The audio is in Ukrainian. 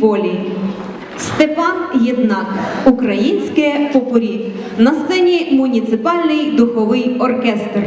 полі. Степан Єднак, українське попорі. На сцені муніципальний духовий оркестр.